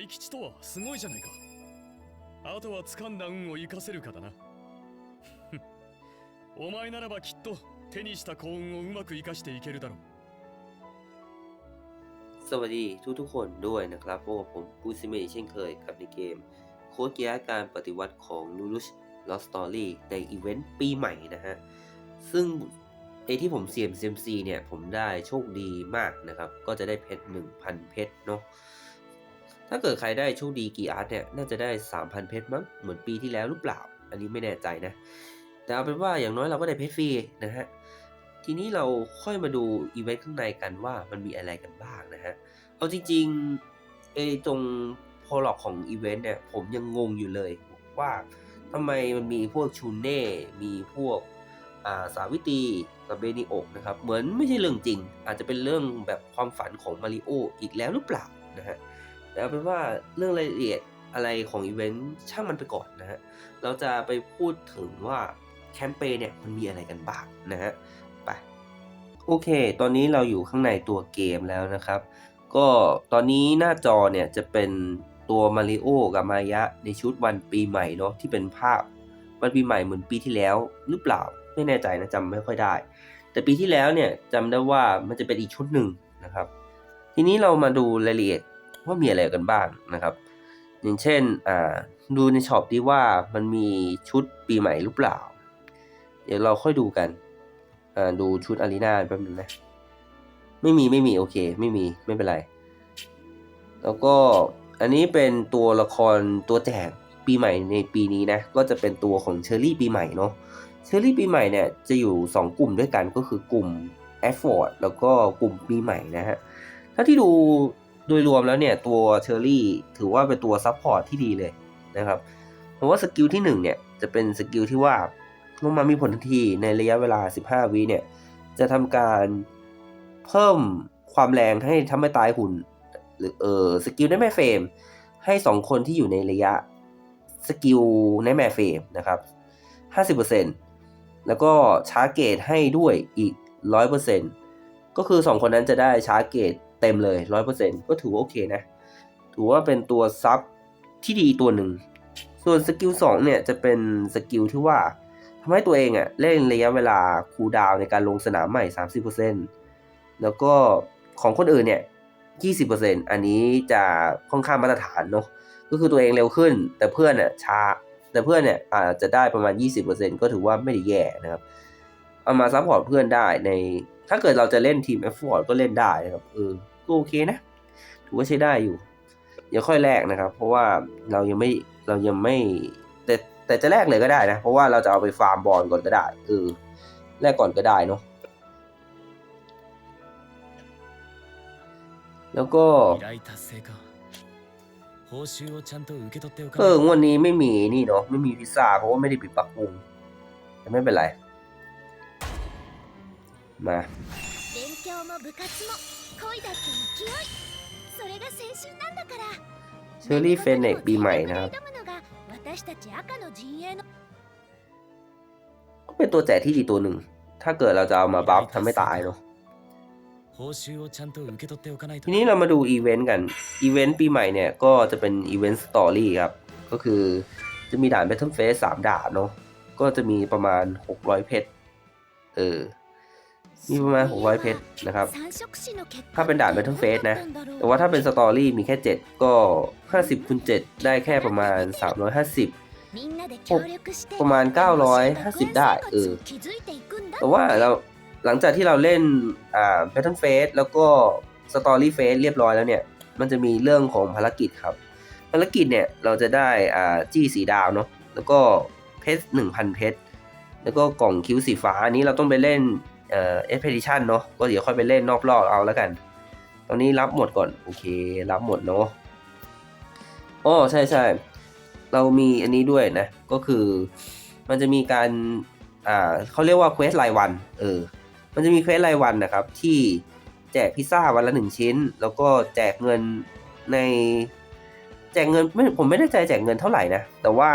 大吉とはすごいじゃないかあとは掴んだ運を生かせるかだなお前ならばきっと手にした幸運をうまく生かしていけるだろう สวัสดีทุกทุกๆคนด้วยนะครับเพราะว่าผมปูซิเมะเช่นเคยกับในเกม โค้ดกีฬาการปฏิวัติของนูรุชลอสตอรี่ในอีเวนต์ปีใหม่นะฮะ ซึ่งไอที่ผมเสี่ยม CMC เนี่ย ผมได้โชคดีมากนะครับ ก็จะได้เพชร 1,000 เพชรเนาะ ถ้าเกิดใครได้โชคดีกี่อาร์ตเนี่ยน่าจะได้ 3,000 เพชรมั้งเหมือนปีที่แล้วหรือเปล่า อันนี้ไม่แน่ใจนะ แต่เอาเป็นว่าอย่างน้อยเราก็ได้เพชรฟรีนะฮะทีนี้เราค่อยมาดูอีเวนต์ข้างในกันว่ามันมีอะไรกันบ้างนะฮะเอาจริงๆไอ้ตรงพอลอกของอีเวนต์เนี่ยผมยังงงอยู่เลยว่าทำไมมันมีพวกชูเน่มีพวกาสาวิตีกับเบนิโอกนะครับ เหมือนไม่ใช่เรื่องจริง อาจจะเป็นเรื่องแบบความฝันของมาริโออีกแล้วหรือเปล่านะฮะ แต่เอาเป็นว่าเรื่องรายละเอียดอะไรของอีเวนต์ช่างมันไปก่อนนะฮะ เราจะไปพูดถึงว่าแคมเปญเนี่ยมันมีอะไรกันบ้างนะฮะ ไป โอเค ตอนนี้เราอยู่ข้างในตัวเกมแล้วนะครับ ก็ตอนนี้หน้าจอเนี่ยจะเป็นตัวมาริโอกับมายะในชุดวันปีใหม่เนาะที่เป็นภาพวันปีใหม่เหมือนปีที่แล้วหรือเปล่าไม่แน่ใจนะจำไม่ค่อยได้ แต่ปีที่แล้วเนี่ยจำได้ว่ามันจะเป็นอีกชุดหนึ่งนะครับ ทีนี้เรามาดูรายละเอียด ว่ามีอะไรกันบ้างนะครับ อย่างเช่นดูในช็อปดีว่ามันมีชุดปีใหม่หรือเปล่า เดี๋ยวเราค่อยดูกันดูชุดอารีนาแป๊บนึงนะไม่มีไม่มีโอเค ไม่มีไม่เป็นไร แล้วก็อันนี้เป็นตัวละครตัวแจกปีใหม่ในปีนี้นะ ก็จะเป็นตัวของเชอรี่ปีใหม่เนาะเชอรี่ปีใหม่เนี่ยจะอยู่ 2 กลุ่มด้วยกันก็คือกลุ่มแอฟฟอร์ดแล้วก็กลุ่มปีใหม่นะฮะถ้าที่ดู ดยรวมแล้วเนี่ยตัวเชอรี่ถือว่าเป็นตัวซับพอร์ตที่ดีเลยนะครับเพราะว่าสกิลที่1เนี่ยจะเป็นสกิลที่ว่าลงมามีผลทันทีในระยะเวลา 15 วิเนี่ยจะทำการเพิ่มความแรงให้ทำให้ตายหุ่นหรือเออสกิลในแม่เฟรมให้สองคนที่อยู่ในระยะสกิลในแม่เฟรมนะครับ 50%แล้วก็ชาร์จเกตให้ด้วยอีก 100%ก็คือ 2 คนนั้นจะได้ชาร์จเกต เต็มเลย 100%ก็ถือว่าโอเคนะ ถือว่าเป็นตัวซับที่ดีตัวหนึ่ง ส่วนสกิล2เนี่ยจะเป็นสกิลที่ว่าทำให้ตัวเองอะเล่นระยะเวลาคูลดาวในการลงสนามใหม่ 30%แล้วก็ของคนอื่นเนี่ย 20%อันนี้จะค่อนข้างมาตรฐานเนาะ ก็คือตัวเองเร็วขึ้น แต่เพื่อนเนี่ยช้า แต่เพื่อนเนี่ยอาจจะได้ประมาณ 20%ก็ถือว่าไม่ได้แย่นะครับ เอามาซัพพอร์ตเพื่อนได้ใน ถ้าเกิดเราจะเล่นทีมเอฟฟอร์ดก็เล่นได้นะครับเออ็โอเคนะ ถือว่าใช้ได้อยู่ยังค่อยแลกนะครับ เพราะว่าเรายังไม่เรายังไม่แต่แต่จะแลกเลยก็ได้นะ เพราะว่าเราจะเอาไปฟาร์มบอลก่อนก็ได้เออแลกก่อนก็ได้เนาะแล้วก็เอองวดนี้ไม่มีนี่เนาะไม่มีพิซซ่าเพราะว่าไม่ได้ปิดปรับปรุงแต่ไม่เป็นไร มา 恋だって勢いそれが青春なんだから เชอรี่เฟนเนกปีใหม่นะครับ 挑むのが私たち赤の陣営の ก็เป็นตัวแจกที่ดีตัวหนึ่ง ถ้าเกิดเราจะเอามาบัฟทำให้ตายเนาะ 報酬をちゃんと受け取っておかないと ทีนี้เรามาดูอีเวนต์กัน อีเวนต์ปีใหม่เนี่ยก็จะเป็นอีเวนต์สตอรี่ครับ ก็คือจะมีด่าน Battle Phase สามด่านเนาะ ก็จะมีประมาณ 600 เพชร เออ มีประมาณ 600 เพชรนะครับ ถ้าเป็นดาบเป็นทั้งเฟสนะ แต่ว่าถ้าเป็นสตอรี่มีแค่ 7 ก็ 50คูณ7ได้แค่ประมาณ 350 6ประมาณ 950 ได้เออ แต่ว่าเราหลังจากที่เราเล่นอ่าเพทเทั้งเฟสแล้วก็สตอรี่เฟสเรียบร้อยแล้วเนี่ย มันจะมีเรื่องของภารกิจครับ ภารกิจเนี่ย เราจะได้อ่าจี้สีดาวเนาะแล้วก็เพชร1,000 เพชรแล้วก็กล่องคิ้วสีฟ้าอันนี้เราต้องไปเล่น เอ่อ expedition เนาะก็เดี๋ยวค่อยไปเล่นนอกรอบเอาแล้วกัน ตอนนี้รับหมดก่อน โอเค รับหมดเนาะอ๋อใช่ใช่เรามีอันนี้ด้วยนะ ก็คือมันจะมีการอ่าเขาเรียกว่าเควสรายวันเออมันจะมีเควสรายวันนะครับ ที่แจกพิซซ่าวันละหนึ่งชิ้น แล้วก็แจกเงินในแจกเงินไม่ผมไม่ได้ใจแจกเงินเท่าไหร่นะ แต่ว่า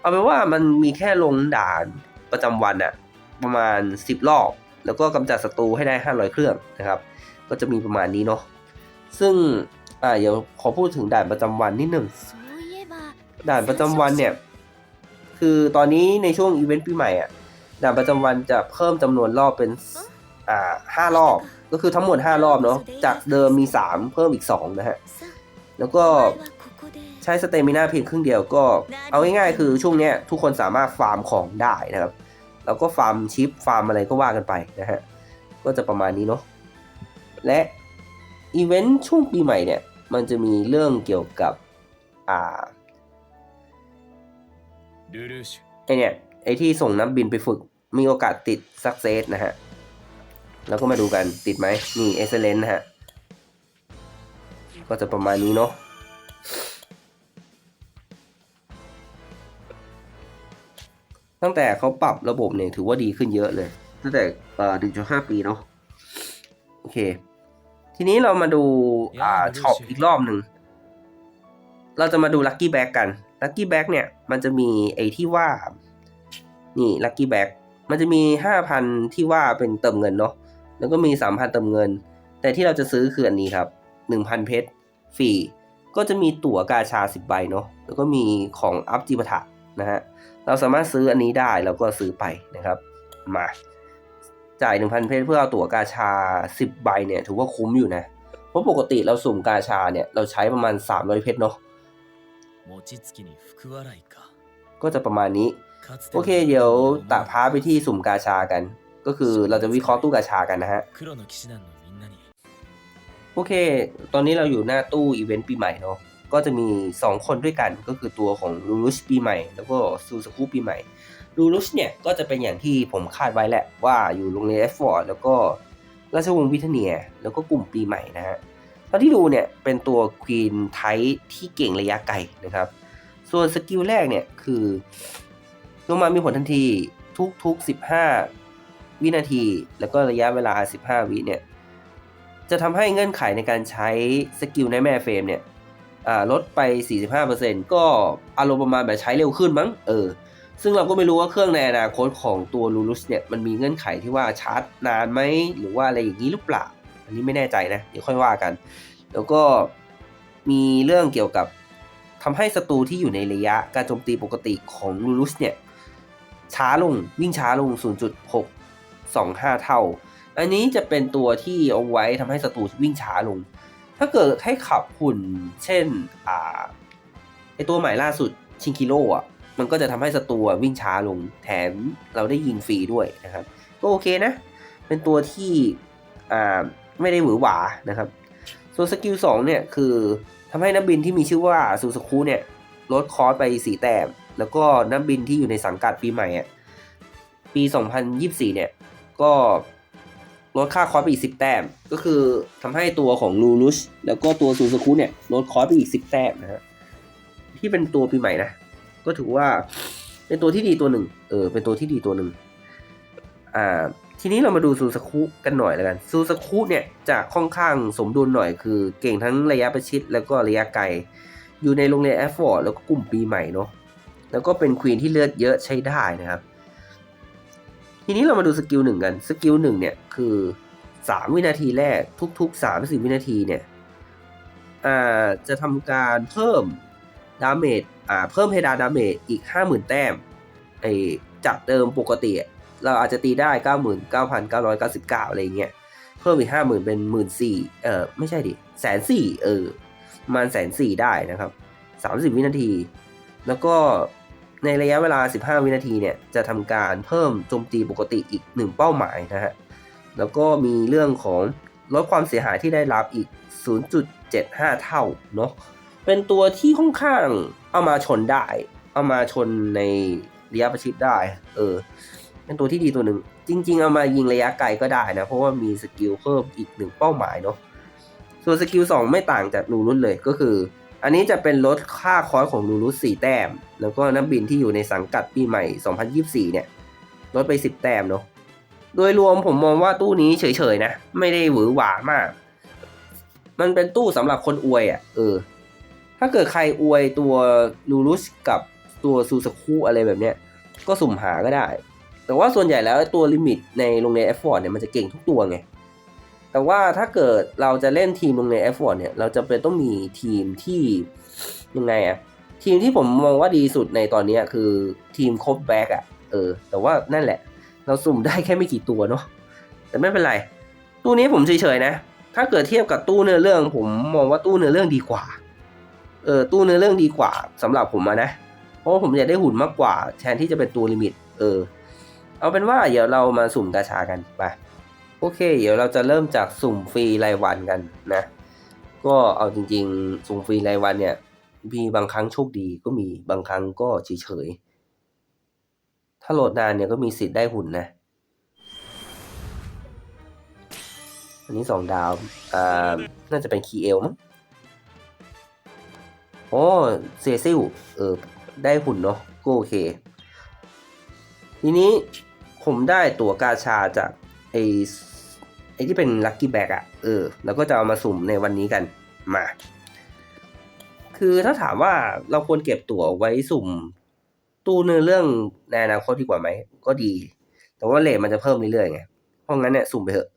เอาเป็นว่ามันมีแค่ลงด่านประจำวันอะประมาณ10รอบ แล้วก็กำจัดศัตรูให้ได้ 500 เครื่องนะครับ ก็จะมีประมาณนี้เนาะซึ่งอ่าเดี๋ยวขอพูดถึงด่านประจำวันนิดหนึ่งด่านประจำวันเนี่ย คือตอนนี้ในช่วงอีเวนต์ปีใหม่อะด่านประจำวันจะเพิ่มจำนวนรอบเป็นอ่าห้ารอบก็คือทั้งหมด 5 รอบเนาะจากเดิมมี 3 เพิ่มอีก 2 นะฮะ แล้วก็ใช้สเตมิน่าเพียงครึ่งเดียวก็เอาง่ายๆคือช่วงนี้ทุกคนสามารถฟาร์มของได้นะครับ เราก็ฟาร์มชิปฟาร์มอะไรก็ว่ากันไปนะฮะ ก็จะประมาณนี้เนาะ และอีเวนต์ช่วงปีใหม่เนี่ย มันจะมีเรื่องเกี่ยวกับ อ่าไอเนี่ย ไอที่ส่งนักบินไปฝึก มีโอกาสติดซักเซสนะฮะ แล้วก็มาดูกันติดไหมนี่เอเซเลนนะฮะ ก็จะประมาณนี้เนาะ ตั้งแต่เขาปรับระบบเนี่ยถือว่าดีขึ้นเยอะเลย ตั้งแต่เอ่อ1.5ปีเนาะโอเค ทีนี้เรามาดูอ่าช็อปอีกรอบหนึ่ง เราจะมาดูลั c กี้แบ็กกันลั c กี้แบ็กเนี่ย มันจะมีไอ้ที่ว่า นี่ลั c กี้แบ็กมันจะมี5,000ที่ว่าเป็นเติมเงินเนาะแล้วก็มี3,000เติมเงิน แต่ที่เราจะซื้อคืออันนี้ครับ1,000เพชรฟรีก็จะมีตั๋วกาชา10ใบเนาะแล้วก็มีของอัพจิปะทะนะฮะ เราสามารถซื้ออันนี้ได้เราก็ซื้อไปนะครับ มาจ่าย 1,000 เพชรเพื่อเอาตั๋วกาชา 10 ใบเนี่ยถือว่าคุ้มอยู่นะ เพราะปกติเราสุ่มกาชาเนี่ยเราใช้ประมาณ 300 เพชรเนาะก็จะประมาณนี้ โอเคเดี๋ยวตะพาไปที่สุ่มกาชากัน ก็คือเราจะวิเคราะห์ตู้กาชากันนะฮะโอเค ตอนนี้เราอยู่หน้าตู้อีเวนต์ปีใหม่เนาะ ก็จะมี 2 คนด้วยกันก็คือตัวของลูรุชปีใหม่ แล้วก็ซูซากุปีใหม่ลูรุชเนี่ยก็จะเป็นอย่างที่ผมคาดไว้แหละว่าอยู่โรงเรียนเอฟฟอร์ดแล้วก็ราชวงศ์วิทเนีย แล้วก็กลุ่มปีใหม่นะฮะเท่าที่ดูเนี่ยเป็นตัวควีนไทที่เก่งระยะไกลนะครับ ส่วนสกิลแรกเนี่ยคือลงมามีผลทันทีทุกๆ 15 วินาที แล้วก็ระยะเวลา 15 วิเนี่ยจะทำให้เงื่อนไขในการใช้สกิลในแม่เฟรมเนี่ย ลดไป 45%ก็อารมณ์ประมาณแบบใช้เร็วขึ้นมั้ง เออ ซึ่งเราก็ไม่รู้ว่าเครื่องในอนาคตของตัวลูรุสเนี่ย มันมีเงื่อนไขที่ว่าชาร์จนานไหม หรือว่าอะไรอย่างนี้หรือเปล่า อันนี้ไม่แน่ใจนะ เดี๋ยวค่อยว่ากัน แล้วก็มีเรื่องเกี่ยวกับทำให้ศัตรูที่อยู่ในระยะการโจมตีปกติของลูรุสเนี่ย ช้าลงวิ่งช้าลง 0.625 เท่า อันนี้จะเป็นตัวที่เอาไว้ทำให้ศัตรูวิ่งช้าลง ถ้าเกิดให้ขับหุ่นเช่นอ่าไอตัวใหม่ล่าสุดชิงคิโร่อะมันก็จะทำให้ศัตรูวิ่งช้าลงแถมเราได้ยิงฟรีด้วยนะครับ ก็โอเคนะ เป็นตัวที่อ่าไม่ได้หวือหวานะครับ ส่วนสกิล2เนี่ยคือทำให้นักบินที่มีชื่อว่าซูสคุเนี่ยลดคอร์สไป4แต้มแล้วก็นักบินที่อยู่ในสังกัดปีใหม่อะปี 2024 เนี่ยก็ ลดค่าคอร์สไปอีก 10 แต้ม ก็คือทำให้ตัวของลูลุชแล้วก็ตัวซูสคุเนี่ยลดคอร์สไปอีก 10 แต้มนะฮะที่เป็นตัวปีใหม่นะ ก็ถือว่าเป็นตัวที่ดีตัวหนึ่ง เออ เป็นตัวที่ดีตัวหนึ่ง อ่า ทีนี้เรามาดูซูสคุกันหน่อยแล้วกัน ซูสคุเนี่ยจะค่อนข้างสมดุลหน่อย คือเก่งทั้งระยะประชิด แล้วก็ระยะไกล อยู่ในโรงเรียนแอฟฟอร์ดแล้วก็กลุ่มปีใหม่เนาะ แล้วก็เป็นควีนที่เลือดเยอะใช้ได้นะครับ ทีนี้เรามาดูสกิลหนึ่งกันสกิลหนึ่งเนี่ยคือ 3 วินาทีแรกทุก ๆ3 4วินาทีเนี่ยจะทำการเพิ่มดาเมจเพิ่มเพดานดาเมจอีก 50,000 แต้มไอจากเดิมปกติ เราอาจจะตีได้ 99,999 อะไรเงี้ยเพิ่มอีก 50,000 เป็น 14,000เออไม่ใช่ดิแสนสี่เออประมาณแสนสี่ได้นะครับ 30 วินาที แล้วก็ ในระยะเวลา 15 วินาทีเนี่ยจะทำการเพิ่มโจมตีปกติอีก 1 เป้าหมายนะฮะ แล้วก็มีเรื่องของลดความเสียหายที่ได้รับอีก 0.75 เท่าเนาะ เป็นตัวที่ค่อนข้างเอามาชนได้ เอามาชนในระยะประชิดได้ เออ เป็นตัวที่ดีตัวหนึ่ง จริง ๆ เอามายิงระยะไกลก็ได้นะ เพราะว่ามีสกิลเพิ่มอีกหนึ่งเป้าหมายเนาะ ส่วนสกิล2ไม่ต่างจากลูรุสเลยก็คือ อันนี้จะเป็นลดค่าคอร์สของลูรุส4แต้ม แล้วก็นักบินที่อยู่ในสังกัดปีใหม่ 2024 เนี่ย ลดไป 10 แต้มเนาะ โดยรวมผมมองว่าตู้นี้เฉยๆนะ ไม่ได้หวือหวามาก มันเป็นตู้สำหรับคนอวยอะ่ะ เออ ถ้าเกิดใครอวยตัวลูรุสกับตัวซูสคุอะไรแบบเนี้ย ก็สุ่มหาก็ได้ แต่ว่าส่วนใหญ่แล้วตัวลิมิตในโรงเรียนแอฟฟอร์ดเนี่ยมันจะเก่งทุกตัวไง แต่ว่าถ้าเกิดเราจะเล่นทีมลงใน F 1 เนี่ย เราจะเป็นต้องมีทีมที่ยังไงอะทีมที่ผมมองว่าดีสุดในตอนนี้คือทีมครบแบ็กอะเออ แต่ว่านั่นแหละ เราสุ่มได้แค่ไม่กี่ตัวเนาะแต่ไม่เป็นไร ตู้นี้ผมเฉยๆนะ ถ้าเกิดเทียบกับตู้เนื้อเรื่อง ผมมองว่าตู้เนื้อเรื่องดีกว่า เออตู้เนื้อเรื่องดีกว่าสำหรับผมนะ เพราะผมอยากได้หุ่นมากกว่า แทนที่จะเป็นตัวลิมิต เออ เอาเป็นว่าเดี๋ยวเรามาสุ่มกาชากันไป โอเค เดี๋ยวเราจะเริ่มจากสุ่มฟรีรายวันกันนะ ก็เอาจริง ๆ สุ่มฟรีรายวันเนี่ยมีบางครั้งโชคดีก็มีบางครั้งก็เฉยๆ ถ้าโหลดนานเนี่ยก็มีสิทธิ์ได้หุ่นนะ อันนี้สองดาว อ่า น่าจะเป็นคีเอลมั้งโอ้เซซิลเออ ได้หุ่นเนาะก็โอเค ทีนี้ผมได้ตั๋วกาชาจากไอ ไอ้ที่เป็นลัคกี้แบ็กอะเออเราก็จะเอามาสุ่มในวันนี้กันมา คือถ้าถามว่าเราควรเก็บตั๋วไว้สุ่ม ตู้เนื้อเรื่องในอนาคตดีกว่าไหม ก็ดี แต่ว่าเลทมันจะเพิ่มเรื่อยๆไงเพราะงั้นเนี่ยสุ่มไปเถอะ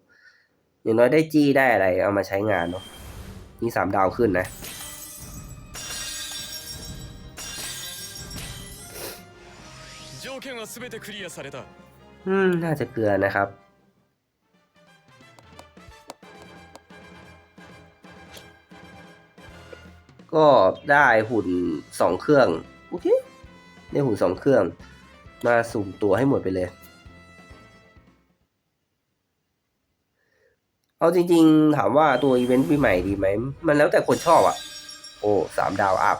อย่างน้อยได้จี้ได้อะไร เอามาใช้งานเนาะนี่สามดาวขึ้นนะอืม น่าจะเกลือนะครับ ก็ได้หุ่นสองเครื่องโอเคได้หุ่นสองเครื่อง มาสุ่มตัวให้หมดไปเลย เอาจริงๆ ถามว่าตัวอีเวนต์ปีใหม่ดีไหม มันแล้วแต่คนชอบอะ่ะ โอ้สามดาวอัพ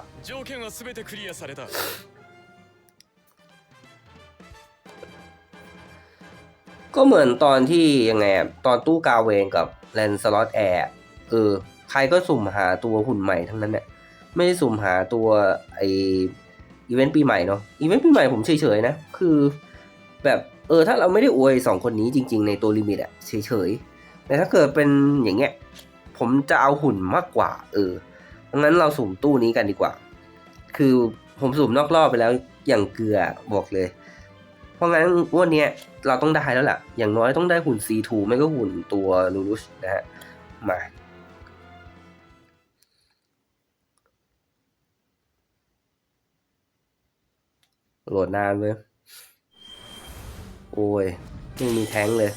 ก็เหมือนตอนที่ยังไงตอนตู้กาเวงกับแลนสล็อตแอร์เออ ใครก็สุ่มหาตัวหุ่นใหม่ทั้งนั้นเนี่ย ไม่ได้สุ่มหาตัวไออีเวนต์ปีใหม่เนาะอีเวนต์ปีใหม่ผมเฉยๆนะ คือแบบเออถ้าเราไม่ได้อวยสองคนนี้จริง ๆ ในตัวลิมิตอะเฉยๆแต่ถ้าเกิดเป็นอย่างเงี้ยผมจะเอาหุ่นมากกว่า เออดังนั้นเราสุ่มตู้นี้กันดีกว่า คือผมสุ่มนอกรอบไปแล้วอย่างเกลือบอกเลย เพราะงั้นวันนี้เราต้องได้แล้วล่ะ อย่างน้อยต้องได้หุ่น C2 ไม่ก็หุ่นตัวลูรุชนะฮะมา โหลดนานเลยโอ้ยยังมีแท้งเลย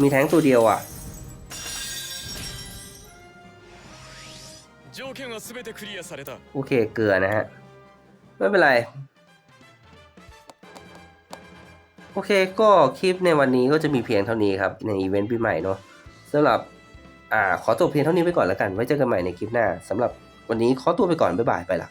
มีแท้งตัวเดียวอะโอเคเกลือนะฮะ ไม่เป็นไร โอเคก็คลิปในวันนี้ก็จะมีเพียงเท่านี้ครับ ในอีเวนต์ปีใหม่เนาะสำหรับอ่าขอจบเพียงเท่านี้ไปก่อนแล้วกัน ไว้เจอกันใหม่ในคลิปหน้าสำหรับวันนี้ขอตัวไปก่อน บ๊ายบายไปละ